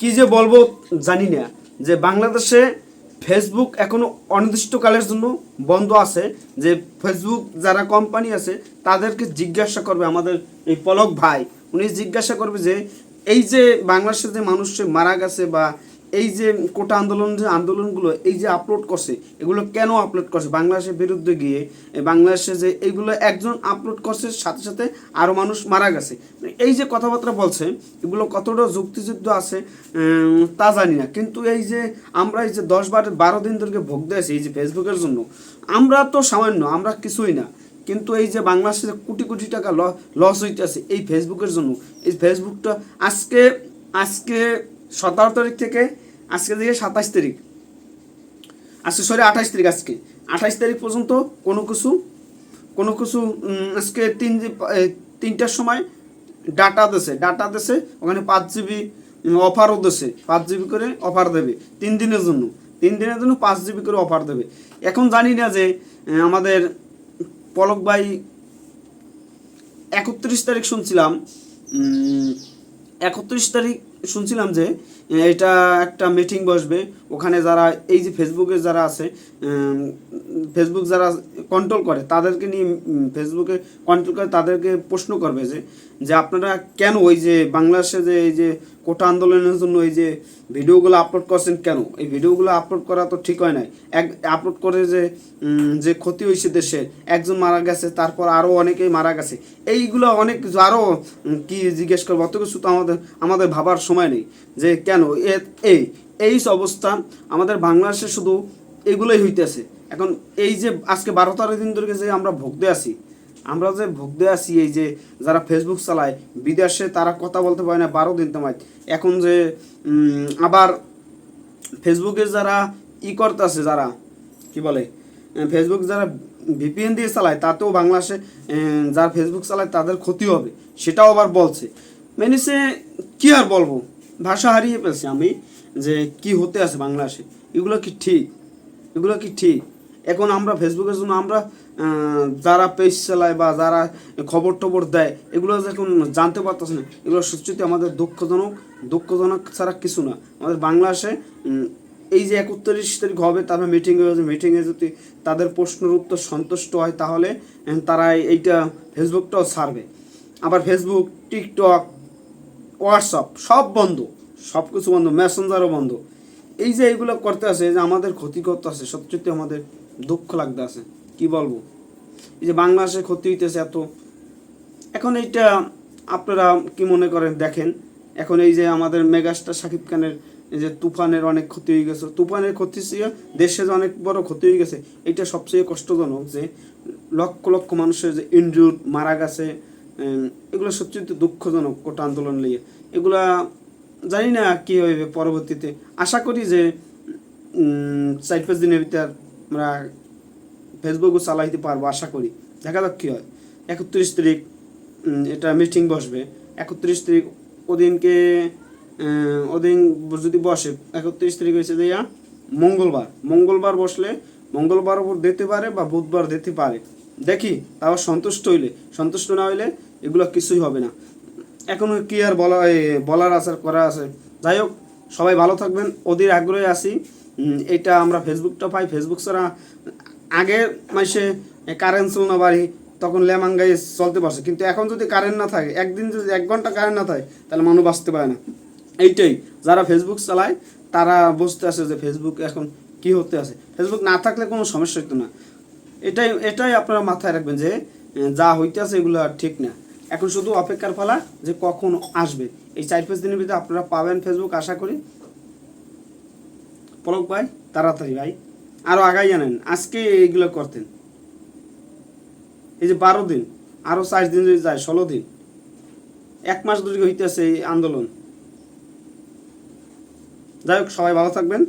কি যে বলব জানি না। যে বাংলাদেশে ফেসবুক এখনও অনির্দিষ্টকালের জন্য বন্ধ আছে। যে ফেসবুক যারা কোম্পানি আছে, তাদেরকে জিজ্ঞাসা করবে আমাদের এই পলক ভাই। উনি জিজ্ঞাসা করবে যে, এই যে বাংলাদেশে যে মানুষ মারা গেছে বা এই যে কোটা আন্দোলন যে আন্দোলনগুলো এই যে আপলোড করছে, এগুলো কেন আপলোড করছে? বাংলাদেশের বিরুদ্ধে গিয়ে বাংলাদেশে যে এইগুলো একজন আপলোড করছে, সাথে সাথে আরও মানুষ মারা গেছে। মানে এই যে কথাবার্তা বলছে, এগুলো কতটা যুক্তিযুদ্ধ আছে তা জানি না। কিন্তু এই যে আমরা এই যে দশ বারো বারো দিন ধরে ভোগ দিয়েছি এই যে ফেসবুকের জন্য, আমরা তো সামান্য, আমরা কিছুই না। কিন্তু এই যে বাংলাদেশে কোটি কোটি টাকা লস হইতেছে এই ফেসবুকের জন্য, এই ফেসবুকটা আজকে আজকে সতেরো তারিখ থেকে আজকে থেকে সাতাশ তারিখ। আজকে সরি আঠাশ তারিখ আজকে। আঠাশ তারিখ পর্যন্ত কোনো কিছু কোনো কিছু আজকে তিন তিনটার সময় ডাটা দেশে ডাটা দেশে ওখানে পাঁচ জিবি অফারও দেছে। পাঁচ জিবি করে অফার দেবে, তিন দিনের জন্য। তিন দিনের জন্য পাঁচ জিবি করে অফার দেবে। এখন জানি না যে আমাদের পলক ভাই একত্রিশ তারিখ শুনছিলাম একত্রিশ তারিখ শুনছিলাম যে এটা একটা মিটিং বসবে। ওখানে যারা, এই যে ফেসবুকে যারা আছে ফেসবুক যারা কন্ট্রোল করে, তাদেরকে নিয়ে ফেসবুকে কন্ট্রোল করে, তাদেরকে প্রশ্ন করবে যে যে আপনারা কেন ওই যে বাংলাদেশে যে, এই যে কোটা আন্দোলনের জন্য এই যে ভিডিওগুলো আপলোড করছেন কেন? এই ভিডিওগুলো আপলোড করা তো ঠিক হয় নাই। এক, আপলোড করে যে যে ক্ষতি হয়েছে দেশে, একজন মারা গেছে, তারপর আরও অনেকেই মারা গেছে। এইগুলো অনেক আরও কি জিজ্ঞেস করব? অত কিছু তো আমাদের আমাদের ভাবার সময় নেই। যে কেন? এই এই অবস্থা আমাদের বাংলাদেশে শুধু এগুলোই হইতেছে। এখন এই যে আজকে বারো তেরো দিন ধরে যে আমরা ভোগতে আছি আমরা যে ভুগতে আছি এই যে যারা ফেসবুক চালায়, বিদেশে তারা কথা বলতে পারে না বারো দিন তোমায়। এখন যে আবার ফেসবুকে যারা ই করতেছে যারা, কি বলে ফেসবুক যারা ভিপিএন দিয়ে চালায়, তাতেও বাংলাদেশে যারা ফেসবুক চালায় তাদের ক্ষতি হবে, সেটাও আবার বলছে। মানে সে কি আর বলব? ভাষা হারিয়ে ফেলছি আমি যে কি হতে আছে বাংলাদেশে। এগুলো কি ঠিক? এগুলো কি ঠিক? এখন আমরা ফেসবুকের জন্য আমরা যারা পেজ চালায় বা যারা খবর টবর দেয়, এগুলো এখন জানতে পারতেছে না এগুলো সত্যি আমাদের দুঃখজনক। দুঃখজনক ছাড়া কিছু না। আমাদের বাংলাদেশে এই যে একত্রিশ তারিখ হবে, তারপরে মিটিং হয়েছে মিটিংয়ে যদি তাদের প্রশ্নের উত্তর সন্তুষ্ট হয়, তাহলে তারা এইটা ফেসবুকটাও ছাড়বে। আবার ফেসবুক টিকটক হোয়াটসঅ্যাপ সব বন্ধ। সব কিছু বন্ধ। মেসেঞ্জারও বন্ধ। এই যে এইগুলো করতে আছে যে আমাদের ক্ষতি করতে আছে সত্যি আমাদের দুঃখ লাগতে আছে। কি বলব? এই যে বাংলাদেশে ক্ষতি হইতেছে এত। এখন এইটা আপনারা কি মনে করেন? দেখেন, এখন এই যে আমাদের মেগাস্টার শাকিব খানের যে তুফানের অনেক ক্ষতি হয়ে গেছে। তুফানের ক্ষতি দেশে যে অনেক বড় ক্ষতি হয়ে গেছে এটা সবচেয়ে কষ্টজনক যে লক্ষ লক্ষ মানুষের যে ইনজুর মারা গেছে এগুলো সত্যি দুঃখজনক কোটা আন্দোলন নিয়ে। এগুলা জানি না কি হইবে পরবর্তীতে। আশা করি যে চার পাঁচ দিনের ভিতর আমরা ফেসবুকও চালাইতে পারব আশা করি। দেখা যাক কী হয়। একত্রিশ তারিখ এটা মিটিং বসবে। একত্রিশ তারিখ ওদিনকে ওদিন যদি বসে একত্রিশ তারিখ হয়েছে দেয়া মঙ্গলবার। মঙ্গলবার বসলে মঙ্গলবার ওপর দিতে পারে বা বুধবার দিতে পারে। দেখি তাও সন্তুষ্ট হইলে। সন্তুষ্ট না হইলে এগুলো কিছুই হবে না। এখনও কি আর বলা বলার আছে আর করা আছে। যাই হোক সবাই ভালো থাকবেন। ওদের আগ্রহে উম, এটা আমরা ফেসবুকটা পাই। ফেসবুক ছাড়া আগে মাসে কারেন্ট ছিল না বাড়ি, তখন লেমাঙ্গাই চলতে পারছে। কিন্তু এখন যদি কারেন্ট না থাকে, একদিন যদি এক ঘণ্টা কারেন্ট না থাকে, তাহলে মানুষ বাঁচতে পারে না। এইটাই, যারা ফেসবুক চালায়, তারা বুঝতে আছে যে ফেসবুক এখন কি হতে আছে। ফেসবুক না থাকলে কোনো সমস্যা হতো না। এটাই এটাই আপনারা মাথায় রাখবেন যে যা হইতে আছে এগুলো আর ঠিক না। এখন শুধু অপেক্ষার পালা যে কখন আসবে। এই চার পাঁচ দিনের ভিতরে আপনারা পাবেন ফেসবুক আশা করি। পলক ভাই তাড়াতাড়ি ভাই। আরও আগাই জানেন আজকে এইগুলো করতেন। এই যে বারো দিন আরও চার দিন যদি যায়, ষোলো দিন। এক মাস ধরে হইতেছে এই আন্দোলন। যাই হোক, সবাই ভালো থাকবেন।